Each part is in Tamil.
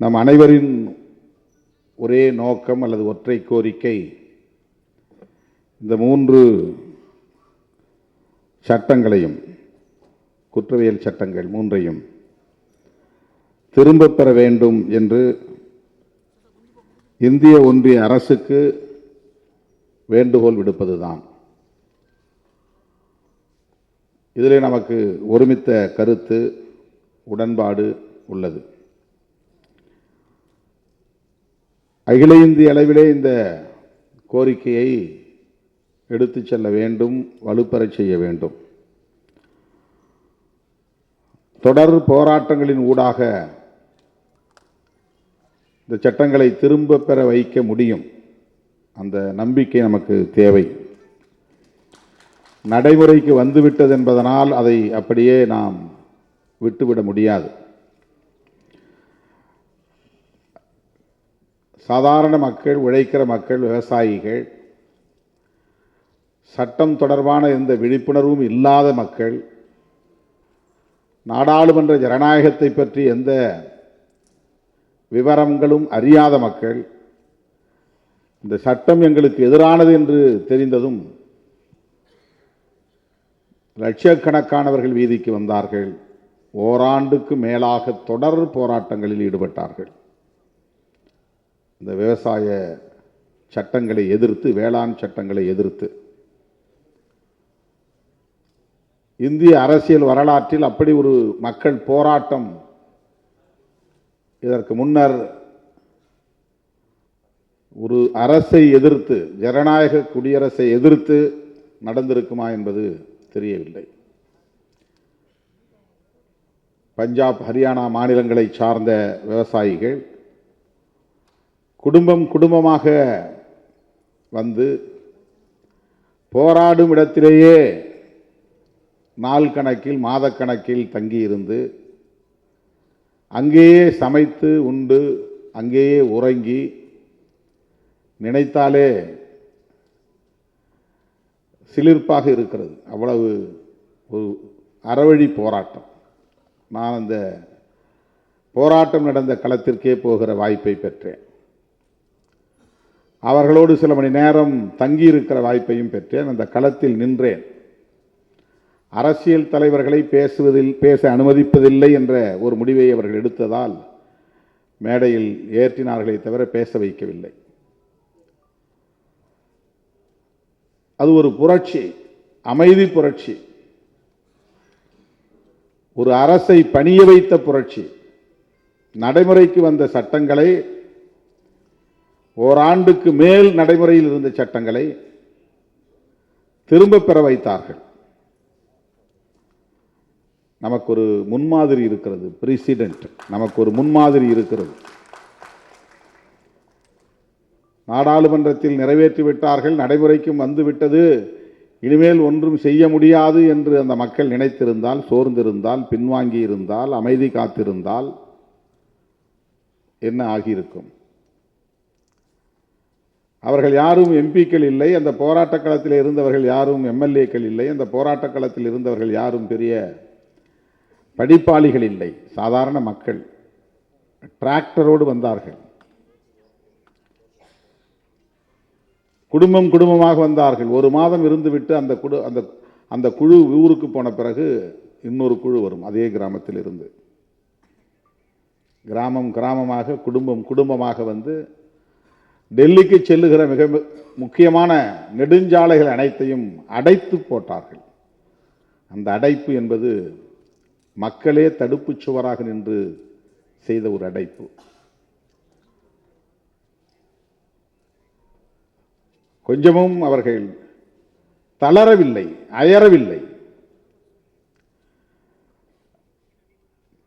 நம் அனைவரின் ஒரே நோக்கம் அல்லது ஒற்றை கோரிக்கை இந்த மூன்று சட்டங்களையும் குற்றவியல் சட்டங்கள் மூன்றையும் திரும்பப் பெற வேண்டும் என்று இந்திய ஒன்றிய அரசுக்கு வேண்டுகோள் விடுப்பதுதான். இதிலே நமக்கு ஒருமித்த கருத்து உடன்பாடு உள்ளது. அகில இந்திய அளவிலே இந்த கோரிக்கையை எடுத்துச் செல்ல வேண்டும் வலுப்பெறச் செய்ய வேண்டும். தொடர் போராட்டங்களின் ஊடாக இந்த சட்டங்களை திரும்ப பெற வைக்க முடியும். அந்த நம்பிக்கை நமக்கு தேவை. நடைமுறைக்கு வந்துவிட்டது என்பதனால் அதை அப்படியே நாம் விட்டுவிட முடியாது. சாதாரண மக்கள் உழைக்கிற மக்கள் விவசாயிகள் சட்டம் தொடர்பான எந்த விழிப்புணர்வும் இல்லாத மக்கள் நாடாளுமன்ற ஜனநாயகத்தை பற்றி எந்த விவரங்களும் அறியாத மக்கள் இந்த சட்டம் எங்களுக்கு எதிரானது என்று தெரிந்ததும் லட்சக்கணக்கானவர்கள் வீதிக்கு வந்தார்கள். ஓராண்டுக்கு மேலாக தொடர் போராட்டங்களில் ஈடுபட்டார்கள். இந்த விவசாய சட்டங்களை எதிர்த்து வேளாண் சட்டங்களை எதிர்த்து. இந்திய அரசியல் வரலாற்றில் அப்படி ஒரு மக்கள் போராட்டம் இதற்கு முன்னர் ஒரு அரசை எதிர்த்து ஜனநாயக குடியரசை எதிர்த்து நடந்திருக்குமா என்பது தெரியவில்லை. பஞ்சாப் ஹரியானா மாநிலங்களை சார்ந்த விவசாயிகள் குடும்பம் குடும்பமாக வந்து போராடும் இடத்திலேயே நாள் கணக்கில் மாதக்கணக்கில் தங்கியிருந்து அங்கேயே சமைத்து உண்டு அங்கேயே உறங்கி நினைத்தாலே சிலிர்ப்பாக இருக்கிறது. அவ்வளவு ஒரு அறவழி போராட்டம். நான் அந்த போராட்டம் நடந்த களத்திற்கே போகிற வாய்ப்பை பெற்றேன். அவர்களோடு சில மணி நேரம் தங்கியிருக்கிற வாய்ப்பையும் பெற்றேன். அந்த களத்தில் நின்றேன். அரசியல் தலைவர்களை பேசுவதில் பேச அனுமதிப்பதில்லை என்ற ஒரு முடிவை அவர்கள் எடுத்ததால் மேடையில் ஏற்றினார்களை தவிர பேச வைக்கவில்லை. அது ஒரு புரட்சி அமைதி புரட்சி. ஒரு அரசை பணிய வைத்த புரட்சி. நடைமுறைக்கு வந்த சட்டங்களை ஓராண்டுக்கு மேல் நடைமுறையில் இருந்த சட்டங்களை திரும்ப பெற வைத்தார்கள். நமக்கு ஒரு முன்மாதிரி இருக்கிறது. பிரசிடென்ட் நமக்கு ஒரு முன்மாதிரி இருக்கிறது. நாடாளுமன்றத்தில் நிறைவேற்றி விட்டார்கள். நடைமுறைக்கும் வந்துவிட்டது இனிமேல் ஒன்றும் செய்ய முடியாது என்று அந்த மக்கள் நினைத்திருந்தால் சோர்ந்திருந்தால் பின்வாங்கி இருந்தால் அமைதி காத்திருந்தால் என்ன ஆகியிருக்கும்? அவர்கள் யாரும் எம்பிக்கள் இல்லை. அந்த போராட்டக் களத்தில் இருந்தவர்கள் யாரும் எம்எல்ஏக்கள் இல்லை. அந்த போராட்டக் களத்தில் இருந்தவர்கள் யாரும் பெரிய படிப்பாளிகள் இல்லை. சாதாரண மக்கள். டிராக்டரோடு வந்தார்கள். குடும்பம் குடும்பமாக வந்தார்கள். ஒரு மாதம் இருந்துவிட்டு அந்த குடு அந்த அந்த குழு ஊருக்கு போன பிறகு இன்னொரு குழு வரும். அதே கிராமத்தில் இருந்து கிராமம் கிராமமாக குடும்பம் குடும்பமாக வந்து டெல்லிக்கு செல்லுகிற மிக முக்கியமான நெடுஞ்சாலைகள் அனைத்தையும் அடைத்து போட்டார்கள். அந்த அடைப்பு என்பது மக்களே தடுப்புச் சுவராக நின்று செய்த ஒரு அடைப்பு. கொஞ்சமும் அவர்கள் தளரவில்லை அயரவில்லை.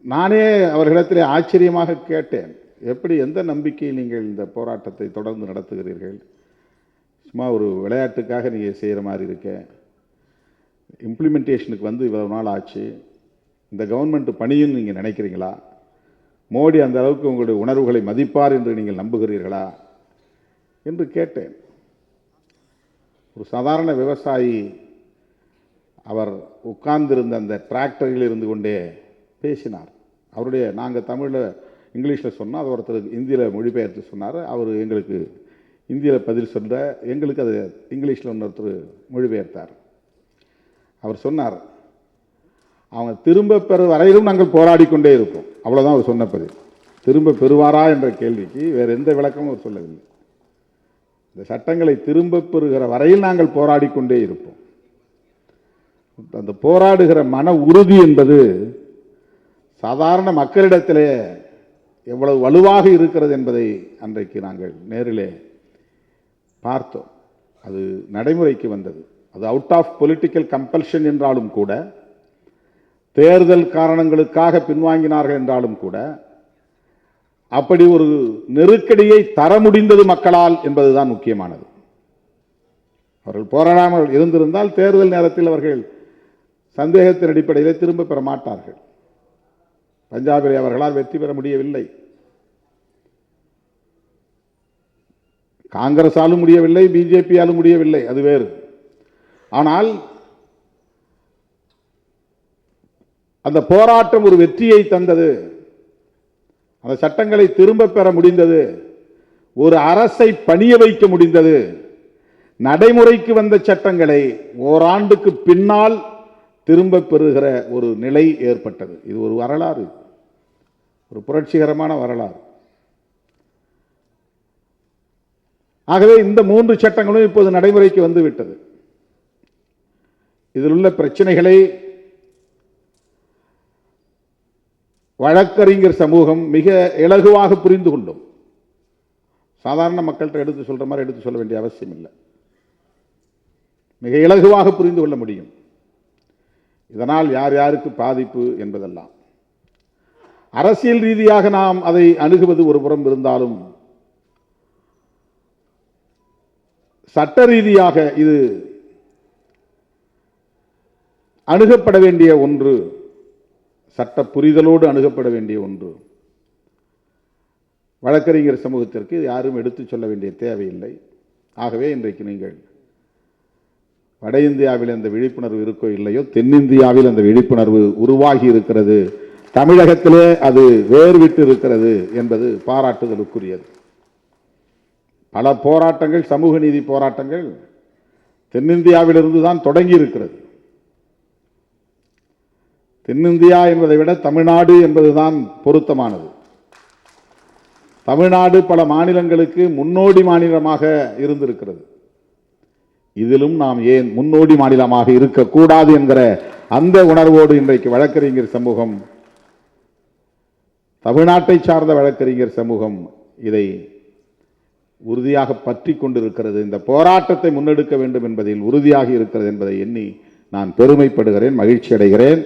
நானே அவர்களிடத்திலே ஆச்சரியமாக கேட்டேன். எப்படி எந்த நம்பிக்கையில் நீங்கள் இந்த போராட்டத்தை தொடர்ந்து நடத்துகிறீர்கள்? சும்மா ஒரு விளையாட்டுக்காக நீங்கள் செய்கிற மாதிரி இருக்க. இம்ப்ளிமெண்டேஷனுக்கு வந்து இவ்வளவு நாள் ஆச்சு. இந்த கவர்மெண்ட் பணியும் நீங்கள் நினைக்கிறீங்களா? மோடி அந்த அளவுக்கு உங்களுடைய உணர்வுகளை மதிப்பார் என்று நீங்கள் நம்புகிறீர்களா? என்று கேட்டேன். ஒரு சாதாரண விவசாயி அவர் உட்கார்ந்திருந்த அந்த டிராக்டரில் இருந்து கொண்டே பேசினார். அவருடைய நாங்கள் தமிழில் இங்கிலீஷில் சொன்னால் அது ஒருத்தர் இந்தியில் மொழிபெயர்த்து சொன்னார். அவர் எங்களுக்கு இந்தியில் பதில் சொல்ல எங்களுக்கு அது இங்கிலீஷில் இன்னொருத்தர் மொழிபெயர்த்தார். அவர் சொன்னார் அவங்க திரும்ப பெற வரையிலும் நாங்கள் போராடி கொண்டே இருப்போம். அவ்வளோதான் அவர் சொன்ன பதில். திரும்ப பெறுவாரா? என்ற கேள்விக்கு வேறு எந்த விளக்கமும் அவர் சொல்லவில்லை. இந்த சட்டங்களை திரும்ப பெறுகிற வரையில் நாங்கள் போராடி கொண்டே இருப்போம். அந்த போராடுகிற மன உறுதி என்பது சாதாரண மக்களிடத்திலே எவ்வளவு வலுவாக இருக்கிறது என்பதை அன்றைக்கு நாங்கள் நேரிலே பார்த்தோம். அது நடைமுறைக்கு வந்தது. அது அவுட் ஆஃப் பொலிட்டிக்கல் கம்பல்ஷன் என்றாலும் கூட தேர்தல் காரணங்களுக்காக பின்வாங்கினார்கள் என்றாலும் கூட அப்படி ஒரு நெருக்கடியை தர முடிந்தது மக்களால் என்பதுதான் முக்கியமானது. அவர்கள் போராடாமல் இருந்திருந்தால் தேர்தல் நேரத்தில் அவர்கள் சந்தேகத்தின் அடிப்படையிலே திரும்ப பெற மாட்டார்கள். பஞ்சாபிலே அவர்களால் வெற்றி பெற முடியவில்லை. காங்கிரஸாலும் முடியவில்லை பிஜேபியாலும் முடியவில்லை அது வேறு. ஆனால் அந்த போராட்டம் ஒரு வெற்றியை தந்தது. அந்த சட்டங்களை திரும்ப பெற முடிந்தது. ஒரு அரசை பணிய வைக்க முடிந்தது. நடைமுறைக்கு வந்த சட்டங்களை ஓராண்டுக்கு பின்னால் திரும்ப பெறுகிற ஒரு நிலை ஏற்பட்டது. இது ஒரு வரலாறு. ஒரு புரட்சிகரமான வரலாறு. ஆகவே இந்த மூன்று சட்டங்களும் இப்போது நடைமுறைக்கு வந்துவிட்டது. இதில் உள்ள பிரச்சனைகளை வழக்கறிஞர் சமூகம் மிக இலகுவாக புரிந்து கொண்டும் சாதாரண மக்கள்கிட்ட எடுத்து சொல்கிற மாதிரி எடுத்து சொல்ல வேண்டிய அவசியம் இல்லை மிக இலகுவாக புரிந்து கொள்ள முடியும். இதனால் யார் யாருக்கு பாதிப்பு என்பதெல்லாம். அரசியல் ரீதியாக நாம் அதை அணுகுவது ஒரு புறம் இருந்தாலும் சட்ட ரீதியாக இது அணுகப்பட வேண்டிய ஒன்று சட்ட புரிதலோடு அணுகப்பட வேண்டிய ஒன்று. வழக்கறிஞர் சமூகத்திற்கு இது யாரும் எடுத்துச் சொல்ல வேண்டிய தேவையில்லை. ஆகவே இன்றைக்கு நீங்கள் வட இந்தியாவில் அந்த விழிப்புணர்வு இருக்கோ இல்லையோ தென்னிந்தியாவில் அந்த விழிப்புணர்வு உருவாகி இருக்கிறது. தமிழகத்திலே அது வேர்விட்டு இருக்கிறது என்பது பாராட்டுதலுக்குரியது. பல போராட்டங்கள் சமூக நீதி போராட்டங்கள் தென்னிந்தியாவிலிருந்து தான் தொடங்கி இருக்கிறது தென்னிந்தியா என்பதை விட தமிழ்நாடு என்பதுதான் பொருத்தமானது. தமிழ்நாடு பல மாநிலங்களுக்கு முன்னோடி மாநிலமாக இருந்திருக்கிறது. இதிலும் நாம் ஏன் முன்னோடி மாநிலமாக இருக்கக்கூடாது என்கிற அந்த உணர்வோடு இன்றைக்கு வழக்கறிஞர் சமூகம் தமிழ்நாட்டை சார்ந்த வழக்கறிஞர் சமூகம் இதை உறுதியாக பற்றி கொண்டிருக்கிறது. இந்த போராட்டத்தை முன்னெடுக்க வேண்டும் என்பதில் உறுதியாக இருக்கிறது என்பதை எண்ணி நான் பெருமைப்படுகிறேன் மகிழ்ச்சி அடைகிறேன்.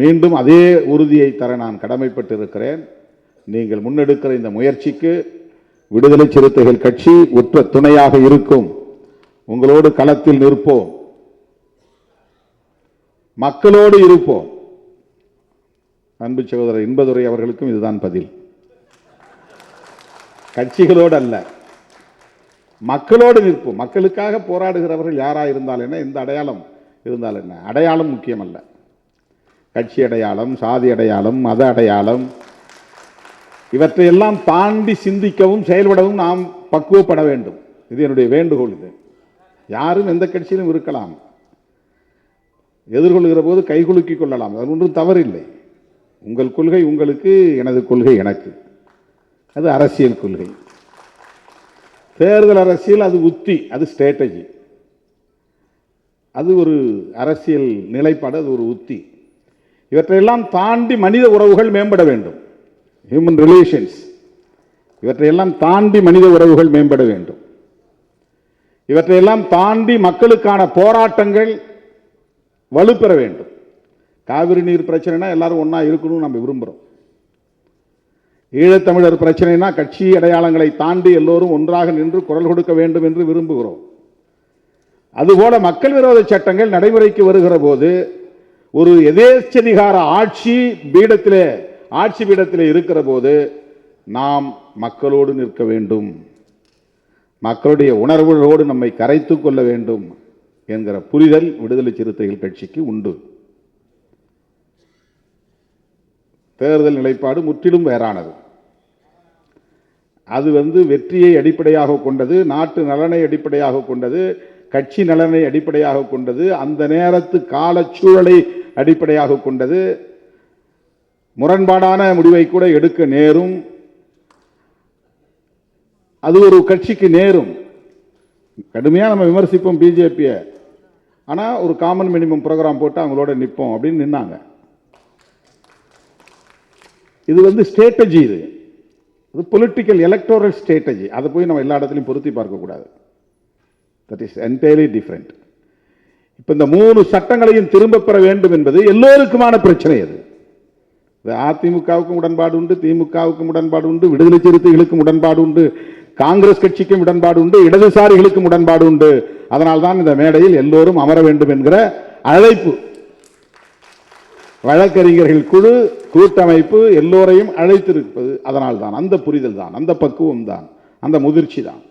மீண்டும் அதே உறுதியை தர நான் கடமைப்பட்டிருக்கிறேன். நீங்கள் முன்னெடுக்கிற இந்த முயற்சிக்கு விடுதலை சிறுத்தைகள் கட்சி உற்ற துணையாக இருக்கும். உங்களோடு களத்தில் நிற்போம். மக்களோடு இருப்போம். அன்பு சகோதரர் இன்பதுரை அவர்களுக்கும் இதுதான் பதில். கட்சிகளோடு அல்ல மக்களோடு நிற்போம். மக்களுக்காக போராடுகிறவர்கள் யாராக இருந்தால் என்ன? எந்த அடையாளம் இருந்தால் என்ன? அடையாளம் முக்கியமல்ல. கட்சி அடையாளம் சாதி அடையாளம் மத அடையாளம் இவற்றையெல்லாம் தாண்டி சிந்திக்கவும் செயல்படவும் நாம் பக்குவப்பட வேண்டும். இது என்னுடைய வேண்டுகோள் இது. யாரும் எந்த கட்சியிலும் இருக்கலாம். எதிர்கொள்கிற போது கைகுலுக்கிக் கொள்ளலாம். அது ஒன்றும் தவறில்லை. உங்கள் கொள்கை உங்களுக்கு எனது கொள்கை எனக்கு. அது அரசியல் கொள்கை. தேர்தல் அரசியல் அது உத்தி அது ஸ்ட்ராட்டஜி அது ஒரு அரசியல் நிலைப்பாடு அது ஒரு உத்தி. இவற்றையெல்லாம் தாண்டி மனித உறவுகள் மேம்பட வேண்டும். ஹியூமன் ரிலேஷன்ஸ் இவற்றையெல்லாம் தாண்டி மனித உறவுகள் மேம்பட வேண்டும். இவற்றையெல்லாம் தாண்டி மக்களுக்கான போராட்டங்கள் வலுப்பெற வேண்டும். காவிரி நீர் பிரச்சனைனா எல்லாரும் ஒன்றா இருக்கணும்னு நம்ம விரும்புகிறோம் ஈழத்தமிழர் பிரச்சனைனா கட்சி அடையாளங்களை தாண்டி எல்லோரும் ஒன்றாக நின்று குரல் கொடுக்க வேண்டும் என்று விரும்புகிறோம். அதுபோல மக்கள் விரோத சட்டங்கள் நடைமுறைக்கு வருகிற போது ஒரு எதேச்சதிகார ஆட்சி பீடத்திலே ஆட்சி பீடத்திலே இருக்கிற போது நாம் மக்களோடு நிற்க வேண்டும். மக்களுடைய உணர்வுகளோடு நம்மை கரைத்து கொள்ள வேண்டும் என்கிற புரிதல் விடுதலை சிறுத்தைகள் கட்சிக்கு உண்டு. தேர்தல் நிலைப்பாடு முற்றிலும் வேறானது. அது வந்து வெற்றியை அடிப்படையாக கொண்டது நாட்டு நலனை அடிப்படையாக கொண்டது கட்சி நலனை அடிப்படையாக கொண்டது அந்த நேரத்து காலச்சூழலை அடிப்படையாக கொண்டது. முரண்பாடான முடிவை கூட எடுக்க நேரும். அது ஒரு கட்சிக்கு நேரும். கடுமையாக நம்ம விமர்சிப்போம் பிஜேபியை. ஆனால் ஒரு காமன் மினிமம் ப்ரோக்ராம் போட்டு அவங்களோட நிற்போம் அப்படின்னு நின்னாங்க. இது வந்து ஸ்ட்ராட்டஜி இது. இது பொலிட்டிக்கல் எலக்டோரல் ஸ்ட்ராட்டஜி அதை போய் நம்ம எல்லா இடத்துலையும் பொருத்தி பார்க்கக்கூடாது தட் இஸ் என்டையர்லி டிஃப்ரெண்ட் இப்போ இந்த மூணு சட்டங்களையும் திரும்ப பெற வேண்டும் என்பது எல்லோருக்குமான பிரச்சனை அது. அதிமுகவுக்கும் உடன்பாடு உண்டு திமுகவுக்கும் உடன்பாடு உண்டு விடுதலை சிறுத்தைகளுக்கும் உடன்பாடு உண்டு காங்கிரஸ் கட்சிக்கும் உடன்பாடு உண்டு இடதுசாரிகளுக்கும் உடன்பாடு உண்டு. அதனால் தான் இந்த மேடையில் எல்லோரும் அமர வேண்டும் என்கிற அழைப்பு. வழக்கறிஞர்கள் குழு கூட்டமைப்பு எல்லோரையும் அழைத்திருப்பது அதனால்தான். அந்த புரிதல் தான் அந்த பக்குவம் தான் அந்த முதிர்ச்சி தான்.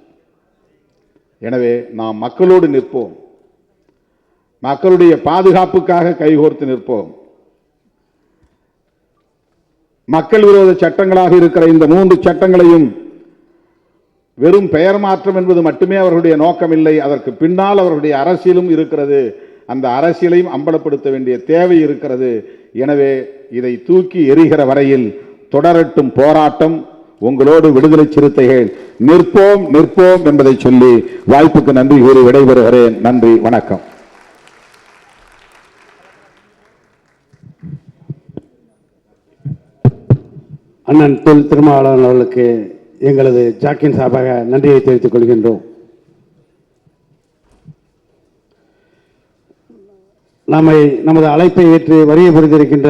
எனவே நாம் மக்களோடு நிற்போம். மக்களுடைய பாதுகாப்புக்காக கைகோர்த்து நிற்போம். மக்கள் விரோத சட்டங்களாக இருக்கிற இந்த மூன்று சட்டங்களையும் வெறும் பெயர் மாற்றம் என்பது மட்டுமே அவர்களுடைய நோக்கமில்லை. அதற்கு பின்னால் அவர்களுடைய அரசியலும் இருக்கிறது. அந்த அரசியலையும் அம்பலப்படுத்த வேண்டிய தேவை இருக்கிறது. எனவே இதை தூக்கி எறிகிற வரையில் தொடரட்டும் போராட்டம். உங்களோடு விடுதலை சிறுத்தைகள் நிற்போம் நிற்போம் என்பதை சொல்லி வாய்ப்புக்கு நன்றி கூறி விடைபெறுகிறேன். நன்றி வணக்கம். அண்ணன் தொல் திருமாவளவன் அவர்களுக்கு எங்களது ஜாக்கின் சார்பாக நன்றியை தெரிவித்துக் கொள்கின்றோம். நம்மை நமது அழைப்பை ஏற்று வரிய புரிந்திருக்கின்ற